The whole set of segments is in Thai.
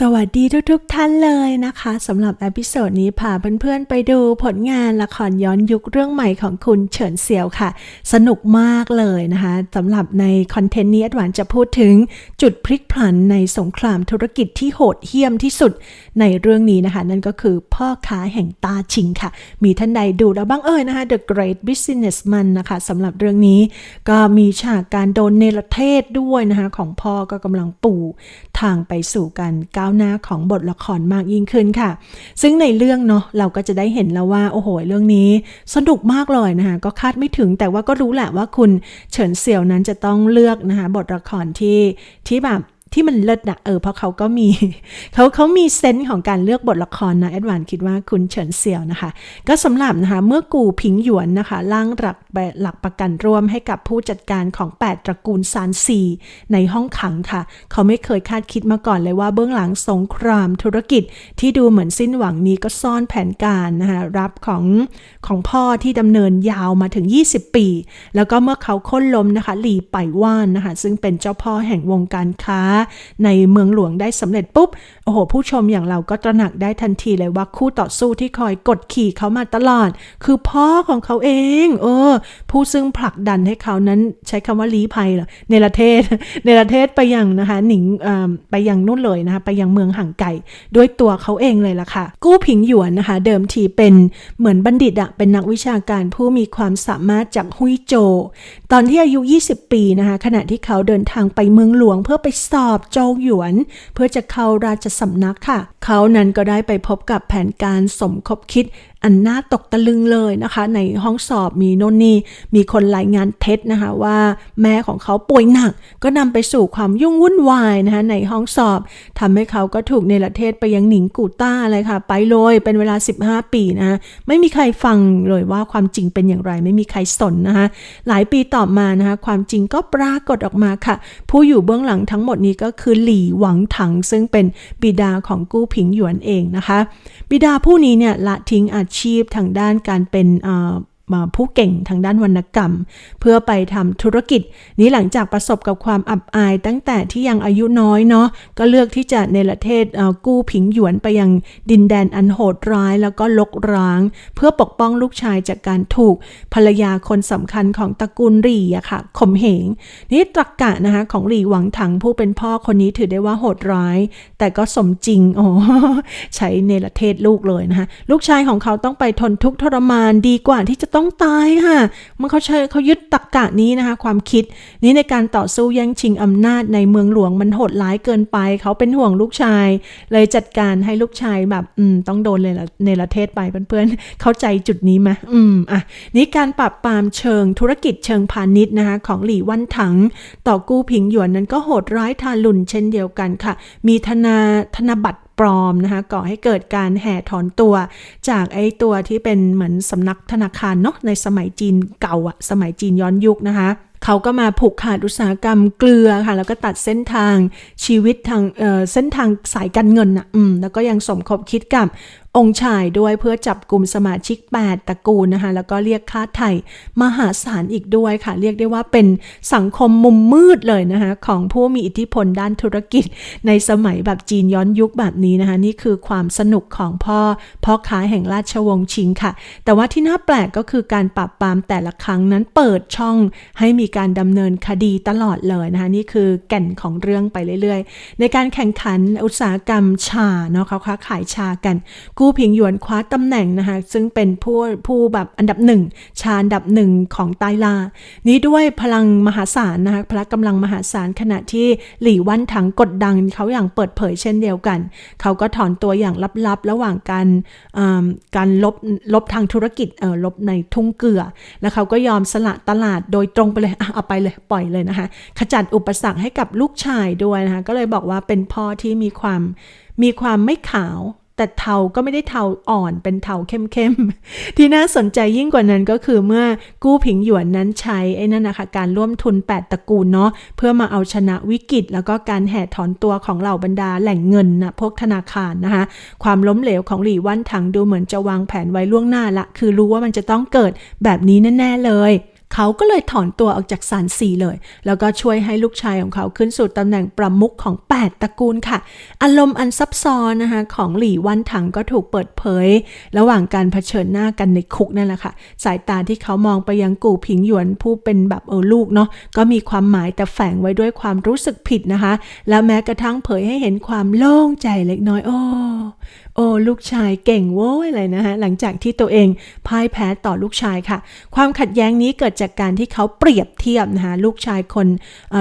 สวัสดีทุกๆทท่านเลยนะคะสำหรับเอพิโซดนี้พาเพื่อนๆไปดูผลงานละครย้อนยุคเรื่องใหม่ของคุณเฉินเซียวค่ะ สนุกมากเลยนะคะสำหรับในคอนเทนต์นี้อดหวานจะพูดถึงจุดพลิกผันในสงครามธุรกิจที่โหดเหี้ยมที่สุดในเรื่องนี้นะคะ นั่นก็คือพ่อค้าแห่งตาชิงค่ะ มีท่านใดดูแล้วบ้างเอ่ยนะคะ The Great Businessman นะคะสำหรับเรื่องนี้ก็มีฉากการโดนเนรเทศด้วยนะคะของพ่อก็กำลังปูทางไปสู่การก้าวหน้าของบทละครมากยิ่งขึ้นค่ะ ซึ่งในเรื่องเนาะเราก็จะได้เห็นแล้วว่า โอ้โห เรื่องนี้สนุกมากเลยนะคะ ก็คาดไม่ถึงแต่ว่าก็รู้แหละว่าคุณเฉินเสี่ยวนั้นจะต้องเลือกนะคะบทละครที่ที่แบบ ที่มันเลิศนะเออเพราะเขาก็มีเขาเขามีเซนส์ของการเลือกบทละครนะแอดวานคิดว่าคุณเฉินเซียวนะคะ ก็สำหรับนะคะเมื่อกูผิงหยวนนะคะร่างหลักหลักประกันร่วมให้กับผู้จัดการของ 8 ตระกูลซานซีในห้องขังค่ะ เขาไม่เคยคาดคิดมาก่อนเลยว่าเบื้องหลังสงครามธุรกิจที่ดูเหมือนสิ้นหวังนี้ก็ซ่อนแผนการนะคะรับของของพ่อที่ดำเนินยาวมาถึง 20 ปี แล้วก็เมื่อเขาค้นล้มนะคะหลีไปว่านนะคะซึ่งเป็นเจ้าพ่อแห่งวงการค้าในเมืองหลวงได้สำเร็จปุ๊บ โอ้โห ผู้ชมอย่างเราก็ตระหนักได้ทันทีเลยว่าคู่ต่อสู้ที่คอยกดขี่เขามาตลอด คือพ่อของเขาเอง เออ ผู้ซึ่งผลักดันให้เขานั้นใช้คำว่าลี้ภัยเหรอเนรเทศเนรเทศไปยังนะคะหนิงไปยังนู่นเลยนะคะไปยังเมืองห่างไกลด้วยตัวเขาเองเลยล่ะค่ะ กู้ผิงหยวนนะคะ เดิมทีเป็นเหมือนบัณฑิตอะเป็นนักวิชาการผู้มีความสามารถจากฮุยโจ ตอนที่อายุ 20 ปีนะคะขณะที่เขาเดินทางไปเมืองหลวงเพื่อไปสอบโจวหยวน เพื่อจะเข้าราชสำนักค่ะ เขานั้นก็ได้ไปพบกับแผนการสมคบคิด อันน่าตกตะลึงเลยนะคะ ในห้องสอบมีโน่นนี่มีคนรายงานเท็จนะคะว่าแม่ของเขาป่วยหนัก ก็นำไปสู่ความยุ่งวุ่นวายนะคะในห้องสอบทำให้เขาก็ถูกเนรเทศไปยังหนิงกูต้าเลยค่ะ ไปเลยเป็นเวลา 15 ปีนะไม่มีใครฟังเลยว่าความจริงเป็นอย่างไร ไม่มีใครสนนะคะหลายปีต่อมานะคะความจริงก็ปรากฏออกมาค่ะ ผู้อยู่เบื้องหลังทั้งหมดนี้ก็คือหลี่หวังถัง ซึ่งเป็นบิดาของกู้ผิงหยวนเองนะคะ บิดาผู้นี้เนี่ยละทิ้งอาชีพทางด้านการเป็น ผู้เก่งทางด้านวรรณกรรม เพื่อไปทำธุรกิจ นี้หลังจากประสบกับความอับอาย ตั้งแต่ที่ยังอายุน้อยเนาะก็เลือกที่จะเนรเทศกู้ผิงหยวนไปยังดินแดนอันโหดร้าย แล้วก็ลกร้าง เพื่อปกป้องลูกชายจากการถูกภรรยาคนสำคัญของตระกูลหลี่อะค่ะข่มเหง นี่ตรกกะนะคะของหลี่หวังถังผู้เป็นพ่อคนนี้ถือได้ว่าโหดร้าย แต่ก็สมจริงโอ๋อใช้เนรเทศลูกเลยนะคะลูกชายของเขาต้องไปทนทุกข์ทรมานดีกว่าที่จะต้องตายค่ะมันเขาใช้เขายึดตรกกะนี้นะคะ ความคิดนี้ในการต่อสู้แย่งชิงอำนาจในเมืองหลวงมันโหดร้ายเกินไป เขาเป็นห่วงลูกชาย เลยจัดการให้ลูกชายแบบอืมต้องโดนเลยในประเทศไปเพื่อนๆเข้าใจจุดนี้ไหมอืมอะนี่การปรับปรามเชิงธุรกิจเชิงพาณิชย์นะคะของหลี่วันถัง ต่อกู้ผิงหยวนนั้นก็โหดร้ายทารุณเช่นเดียวกันค่ะ มีธนาธนบัตร ปลอมนะคะก่อให้เกิดการแห่ถอนตัว จากไอ้ตัวที่เป็นเหมือนสำนักธนาคารเนาะในสมัยจีนเก่าอะสมัยจีนย้อนยุคนะคะเขาก็มาผูกขาดอุตสาหกรรมเกลือค่ะ แล้วก็ตัดเส้นทางชีวิตทางเอ่อเส้นทางสายการเงินอะอืมแล้วก็ยังสมคบคิดกับ องค์ชายด้วยเพื่อจับกลุ่มสมาชิก 8ตระกูลนะคะ แล้วก็เรียกค่าไถ่มหาศาลอีกด้วยค่ะ เรียกได้ว่าเป็นสังคมมุมมืดเลยนะคะ ของผู้มีอิทธิพลด้านธุรกิจ ในสมัยแบบจีนย้อนยุคแบบนี้นะคะ นี่คือความสนุกของพ่อพ่อค้าแห่งราชวงศ์ชิงค่ะ แต่ว่าที่น่าแปลกก็คือการปราบปรามแต่ละครั้งนั้นเปิดช่องให้มีการดำเนินคดีตลอดเลยนะคะ นี่คือแก่นของเรื่องไปเรื่อยๆ ในการแข่งขันอุตสาหกรรมชาเนาะเขาค้าขายชากันกูผิงหยวนคว้าตำแหน่งนะคะซึ่งเป็นผู้ผู้แบบอันดับหนึ่งชาอันดับหนึ่งของไต้ลา นี้ด้วยพลังมหาศาลนะคะพละกำลังมหาศาลขณะที่หลี่วันถังกดดังเขาอย่างเปิดเผยเช่นเดียวกัน เขาก็ถอนตัวอย่างลับๆ ระหว่างการการลบลบทางธุรกิจเออลบในทุ่งเกลือ แล้วเขาก็ยอมสละตลาดโดยตรงไปเลยเอาไปเลยปล่อยเลยนะคะขจัดอุปสรรคให้กับลูกชายด้วยนะคะก็เลยบอกว่าเป็นพ่อที่มีความมีความไม่ขาว แต่เทาก็ไม่ได้เทาอ่อนเป็นเทาเข้มๆ ที่น่าสนใจยิ่งกว่านั้นก็คือเมื่อกู้ผิงหยวนนั้นใช้ไอ้นั่นนะคะการร่วมทุน 8 ตระกูลเนาะเพื่อมาเอาชนะวิกฤต แล้วก็การแห่ถอนตัวของเหล่าบรรดาแหล่งเงินนะพวกธนาคารนะคะ ความล้มเหลวของหลี่วันถังดูเหมือนจะวางแผนไว้ล่วงหน้าละ คือรู้ว่ามันจะต้องเกิดแบบนี้แน่ ๆเลย เขาก็เลยถอนตัวออกจากสารสีเลย แล้วก็ช่วยให้ลูกชายของเขาขึ้นสู่ตำแหน่งประมุขของ 8 ตระกูลค่ะ อารมณ์อันซับซ้อนนะคะของหลี่วันถังก็ถูกเปิดเผย ระหว่างการเผชิญหน้ากันในคุกนั่นแหละค่ะ สายตาที่เขามองไปยังกู่ผิงหยวนผู้เป็นแบบเออลูกเนาะก็มีความหมายแต่แฝงไว้ด้วยความรู้สึกผิดนะคะ และแม้กระทั่งเผยให้เห็นความโล่งใจเล็กน้อยโอ้ โอ้ลูกชายเก่งโว้ยเลยนะคะหลังจากที่ตัวเองพ่ายแพ้ต่อลูกชายค่ะ ความขัดแย้งนี้เกิดจากการที่เขาเปรียบเทียบนะคะลูกชายคน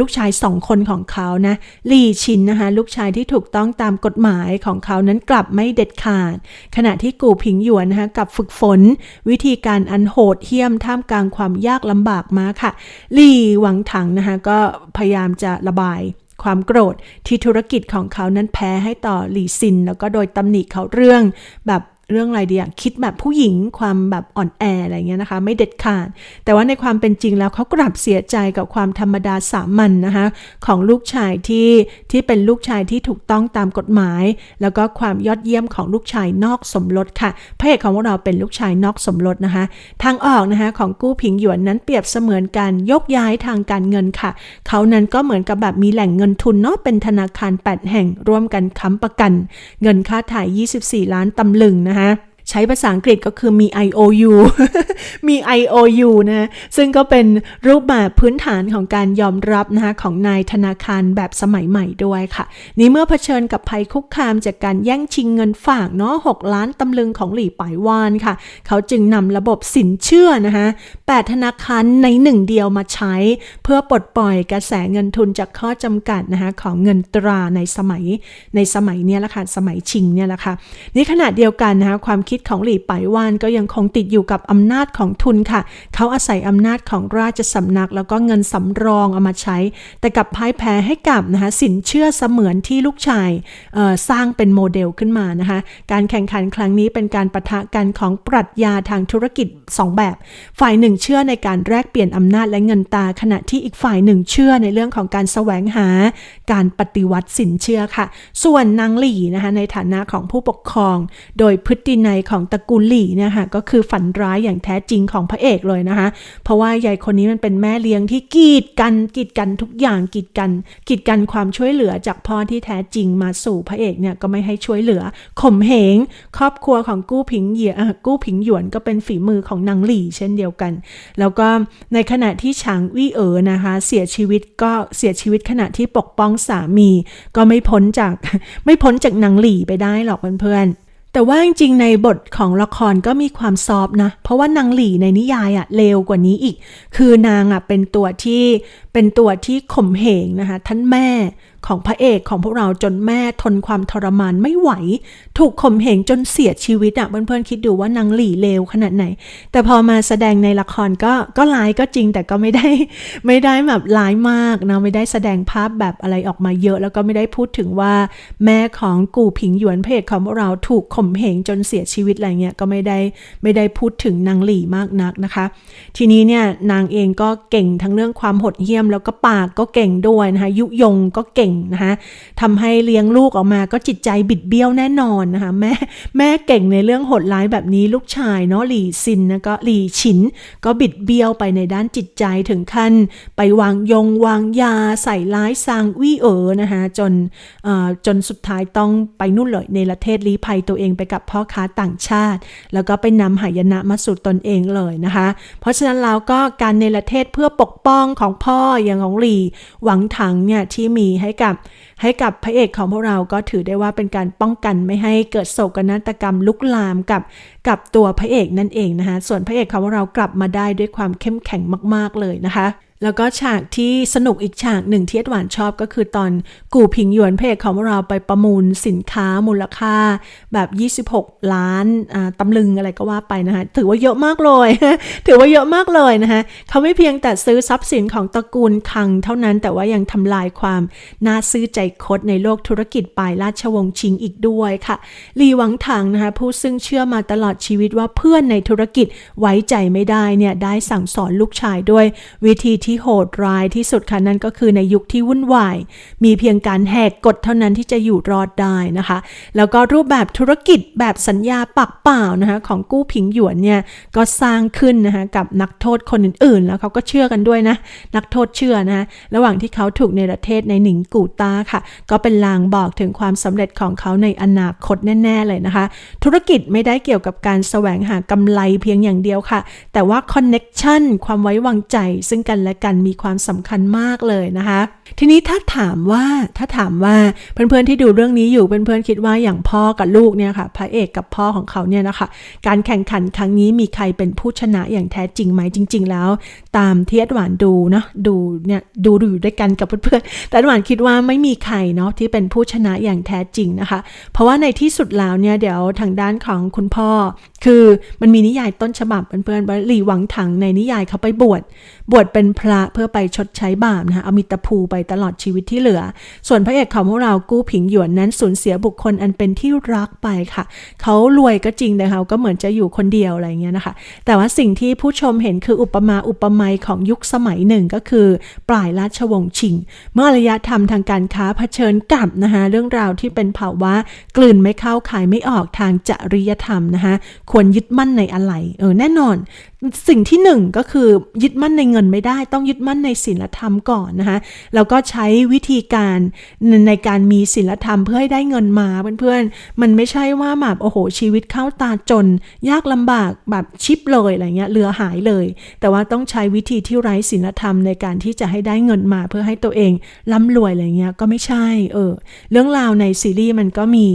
ลูกชายสองคนของเขานะลี่ชินนะคะลูกชายที่ถูกต้องตามกฎหมายของเขานั้นกลับไม่เด็ดขาด ขณะที่กูผิงหยวนนะคะกับฝึกฝน วิธีการอันโหดเหี้ยมท่ามกลางความยากลำบากมาค่ะ ลี่หวังถังนะคะก็พยายามจะระบาย ความโกรธที่ธุรกิจของเขานั้นแพ้ให้ต่อหลี่ซิน แล้วก็โดยตำหนิเขาเรื่องแบบ เรื่องอะไรดีอะคิดแบบผู้หญิงความแบบอ่อนแออะไรเงี้ยนะคะ ไม่เด็ดขาด แต่ว่าในความเป็นจริงแล้วเขากลับเสียใจกับความธรรมดาสามัญนนะคะของลูกชายที่ที่เป็นลูกชายที่ถูกต้องตามกฎหมาย แล้วก็ความยอดเยี่ยมของลูกชายนอกสมรสค่ะพระเอกของเราเป็นลูกชายนอกสมรสนะคะ ทางออกนะคะของกู้ผิงหยวนนั้นเปรียบเสมือนการยกย้ายทางการเงินค่ะเขานั้นก็เหมือนกับแบบมีแหล่งเงินทุนเนาะเป็นธนาคาร 8 แห่งร่วมกันค้ำประกัน เงินค่าถ่าย 24 ล้านตำลึงนะคะนะคะ ใช้ภาษาอังกฤษก็คือมี IOU มี IOU นะซึ่งก็เป็นรูปแบบพื้นฐานของการยอมรับนะคะของนายธนาคารแบบสมัยใหม่ด้วยค่ะ นี่เมื่อเผชิญกับภัยคุกคามจากการแย่งชิงเงินฝากเนาะ6ล้านตำลึงของหลี่ป่ายวานค่ะ เขาจึงนำระบบสินเชื่อนะคะ8ธนาคารในหนึ่งเดียวมาใช้ เพื่อปลดปล่อยกระแสเงินทุนจากข้อจำกัดนะคะของเงินตราในสมัยในสมัยเนี้ยแหละค่ะสมัยชิงเนี่ยแหละค่ะนี่ขณะเดียวกันนะคะความคิดของหลี่ป่วานก็ยังคงติดอยู่กับอำนาจของทุนค่ะ เขาอาศัยอำนาจของราชสำนัก แล้วก็เงินสำรองเอามาใช้ แต่กับพ่ายแพ้ให้กับนะคะสินเชื่อเสมือนที่ลูกชายสร้างเป็นโมเดลขึ้นมานะคะการแข่งขันครั้งนี้เป็นการประทะกันของปรัชญาทางธุรกิจ 2 แบบ ฝ่ายหนึ่งเชื่อในการแลกเปลี่ยนอำนาจและเงินตา ขณะที่อีกฝ่ายหนึ่งเชื่อในเรื่องของการแสวงหา การปฏิวัติสินเชื่อค่ะ ส่วนนางหลี่นะคะในฐานะของผู้ปกครอง โดยพฤตินัยของตระกูลหลี่เนี่ยค่ะก็คือฝันร้ายอย่างแท้จริงของพระเอกเลยนะคะ เพราะว่ายายคนนี้มันเป็นแม่เลี้ยงที่กีดกันกีดกันทุกอย่างกีดกันกีดกันความช่วยเหลือจากพ่อที่แท้จริงมาสู่พระเอกเนี่ยก็ไม่ให้ช่วยเหลือข่มเหง ครอบครัวของกู้ผิงเหยียเอ่อกู้ผิงหยวนก็เป็นฝีมือของนางหลี่เช่นเดียวกัน แล้วก็ในขณะที่ฉางวี่เอ๋อนะคะ เสียชีวิตก็เสียชีวิตขณะที่ปกป้องสามี ก็ไม่พ้นจากไม่พ้นจากนางหลี่ไปได้หรอกเพื่อนๆ แต่ว่าจริงๆในบทของละครก็มีความซอฟนะ เพราะว่านางหลี่ในนิยายอะเลวกว่านี้อีก คือนางอะเป็นตัวที่เป็นตัวที่ข่มเหงนะคะท่านแม่ของพระเอกของพวกเราจนแม่ทนความทรมานไม่ไหว ถูกข่มเหงจนเสียชีวิตอะเพื่อนๆคิดดูว่านางหลี่เลวขนาดไหน แต่พอมาแสดงในละครก็ก็ร้ายก็จริงแต่ก็ไม่ได้ไม่ได้แบบร้ายมากนะไม่ได้แสดงภาพแบบอะไรออกมาเยอะ แล้วก็ไม่ได้พูดถึงว่า แม่ของกูผิงหยวนเพจของพวกเราถูกข่มเหงจนเสียชีวิตอะไรเงี้ยก็ไม่ได้ไม่ได้พูดถึงนางหลี่มากนักนะคะ ทีนี้เนี่ยนางเองก็เก่งทั้งเรื่องความหดเหี้ยม แล้วก็ปากก็เก่งด้วยนะคะยุยงก็เก่งนะคะทำให้เลี้ยงลูกออกมาก็จิตใจบิดเบี้ยวแน่นอนนะคะแม่แม่เก่งในเรื่องโหดร้ายแบบนี้ลูกชายเนาะหลี่ซินนะก็หลี่ฉิน ก็บิดเบี้ยวไปในด้านจิตใจถึงขั้น ไปวางยงวางยาใส่ร้ายซางวี่เอ๋อนะคะจนจนสุดท้ายต้องไปนู่นเลยในประเทศลี้ภัยตัวเองไปกับพ่อค้าต่างชาติ แล้วก็ไปนำหายนะมาสู่ตนเองเลยนะคะ เพราะฉะนั้นเราก็การในประเทศเพื่อปกป้องของพ่ออย่างของหลี่หวังถังเนี่ยที่มีให้กับให้กับพระเอกของพวกเราก็ถือได้ว่าเป็นการป้องกันไม่ให้เกิดโศกนาฏกรรมลุกลามกับกับตัวพระเอกนั่นเองนะคะส่วนพระเอกของพวกเรากลับมาได้ด้วยความเข้มแข็งมาก ๆเลยนะคะ แล้วก็ฉากที่สนุกอีกฉากหนึ่งที่เอ็ดหวานชอบก็คือตอนกู่ผิงหยวนเพจของเราไปประมูลสินค้ามูลค่าแบบ 26 ล้านตำลึงอะไรก็ว่าไปนะคะถือว่าเยอะมากเลย ถือว่าเยอะมากเลยนะคะเขาไม่เพียงแต่ซื้อทรัพย์สินของตระกูลคังเท่านั้นแต่ว่ายังทำลายความน่าซื้อใจคดในโลกธุรกิจปลายราชวงศ์ชิงอีกด้วยค่ะลีหวังถังนะคะผู้ซึ่งเชื่อมาตลอดชีวิตว่าเพื่อนในธุรกิจไว้ใจไม่ได้เนี่ยได้สั่งสอนลูกชายด้วยวิธีที่โหดร้ายที่สุดค่ะนั่นก็คือในยุคที่วุ่นวาย มีเพียงการแหกกฎเท่านั้นที่จะอยู่รอดได้นะคะ แล้วก็รูปแบบธุรกิจแบบสัญญาปักเปล่านะคะของกู้ผิงหยวนเนี่ยก็สร้างขึ้นนะคะกับนักโทษคนอื่นๆ แล้วเขาก็เชื่อกันด้วยนะ นักโทษเชื่อนะระหว่างที่เขาถูกในประเทศในหนิงกูตาค่ะ ก็เป็นลางบอกถึงความสำเร็จของเขาในอนาคตแน่ ๆ เลยนะคะ ธุรกิจไม่ได้เกี่ยวกับการแสวงหากำไรเพียงอย่างเดียวค่ะ แต่ว่าคอนเน็กชันความไว้วางใจซึ่งกันและกันมีความสำคัญมากเลยนะคะทีนี้ถ้าถามว่าถ้าถามว่าเพื่อนๆที่ดูเรื่องนี้อยู่เพื่อนๆคิดว่าอย่างพ่อกับลูกเนี่ยค่ะพระเอกกับพ่อของเขาเนี่ยนะคะการแข่งขันครั้งนี้มีใครเป็นผู้ชนะอย่างแท้จริงไหมจริง ๆ แล้ว ตามที่อดหวานดูเนาะดูเนี่ยดูอยู่ด้วยกันกับเพื่อนๆแต่หวานคิดว่าไม่มีใครเนาะที่เป็นผู้ชนะอย่างแท้จริงนะคะ เพราะว่าในที่สุดแล้วเนี่ยเดี๋ยวทางด้านของคุณพ่อ คือมันมีนิยายต้นฉบับเพื่อนๆว่าหลี่หวังถังในนิยายเขาไปบวชบวชเป็นพระเพื่อไปชดใช้บาปนะคะเอามิตรภูไปตลอดชีวิตที่เหลือ ส่วนพระเอกของพวกเรากู้ผิงหยวนนั้นสูญเสียบุคคลอันเป็นที่รักไปค่ะ เขารวยก็จริงแต่เขาก็เหมือนจะอยู่คนเดียวอะไรเงี้ยนะคะ แต่ว่าสิ่งที่ผู้ชมเห็นคืออุปมาอุปไมยของยุคสมัยหนึ่งก็คือปลายราชวงศ์ชิง เมื่ออารยธรรมทางการค้าเผชิญกับนะคะเรื่องราวที่เป็นภาวะกลืนไม่เข้าขายไม่ออกทางจริยธรรมนะคะควรยึดมั่นในอะไรเออแน่นอนสิ่งที่หนึ่งก็คือยึดมั่นในเงินไม่ได้ต้องยึดมั่นในศีลธรรมก่อนนะคะแล้วก็ใช้วิธีการในการมีศีลธรรมเพื่อให้ได้เงินมาเพื่อนๆ มันไม่ใช่ว่าแบบโอ้โห ชีวิตเข้าตาจน ยากลำบากแบบชิปเลยอะไรเงี้ยเรือหายเลย แต่ว่าต้องใช้วิธีที่ไร้ศีลธรรมในการที่จะให้ได้เงินมาเพื่อให้ตัวเองร่ำรวยอะไรเงี้ยก็ไม่ใช่เออเรื่องราวในซีรีส์มันก็มี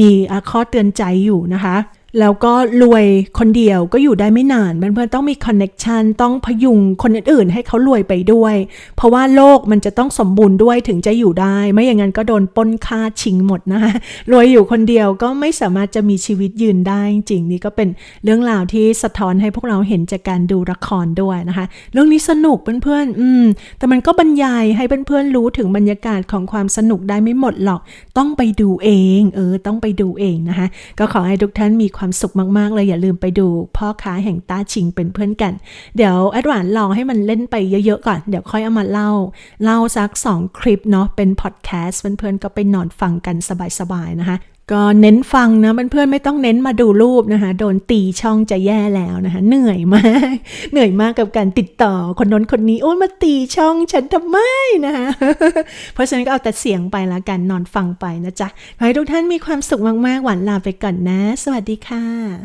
มีข้อเตือนใจอยู่นะคะ แล้วก็รวยคนเดียวก็อยู่ได้ไม่นานเพื่อนๆต้องมีคอนเน็กชันต้องพยุงคนอื่นๆให้เขารวยไปด้วย เพราะว่าโลกมันจะต้องสมบูรณ์ด้วยถึงจะอยู่ได้ ไม่อย่างนั้นก็โดนป้นค่าชิงหมดนะคะรวยอยู่คนเดียวก็ไม่สามารถจะมีชีวิตยืนได้จริงนี่ก็เป็นเรื่องราวที่สะท้อนให้พวกเราเห็นจากการดูละครด้วยนะคะ เรื่องนี้สนุกเพื่อนๆ อืม แต่มันก็บรรยายให้เพื่อนๆรู้ถึงบรรยากาศของความสนุกได้ไม่หมดหรอก ต้องไปดูเอง เออ ต้องไปดูเองนะคะก็ขอให้ทุกท่านมีความสุขมากๆเลยอย่าลืมไปดูพ่อค้าแห่งต้าชิงเป็นเพื่อนกัน เดี๋ยวแอดวานลองให้มันเล่นไปเยอะๆก่อน เดี๋ยวค่อยเอามาเล่า เล่าสัก 2 คลิปเนาะเป็นพอดแคสต์เพื่อนๆก็ไปนอนฟังกันสบายๆนะคะ ก็เน้นฟังนะเพื่อนๆไม่ต้องเน้นมาดูรูปนะคะ โดนตีช่องจะแย่แล้วนะคะ เหนื่อยมาก เหนื่อยมากกับการติดต่อคนน้นคนนี้โอ้ยมาตีช่องฉันทำไมนะคะเพราะฉะนั้นก็เอาแต่เสียงไปละกันนอนฟังไปนะจ๊ะขอให้ทุกท่านมีความสุขมากๆหวานลาไปก่อนนะ สวัสดีค่ะ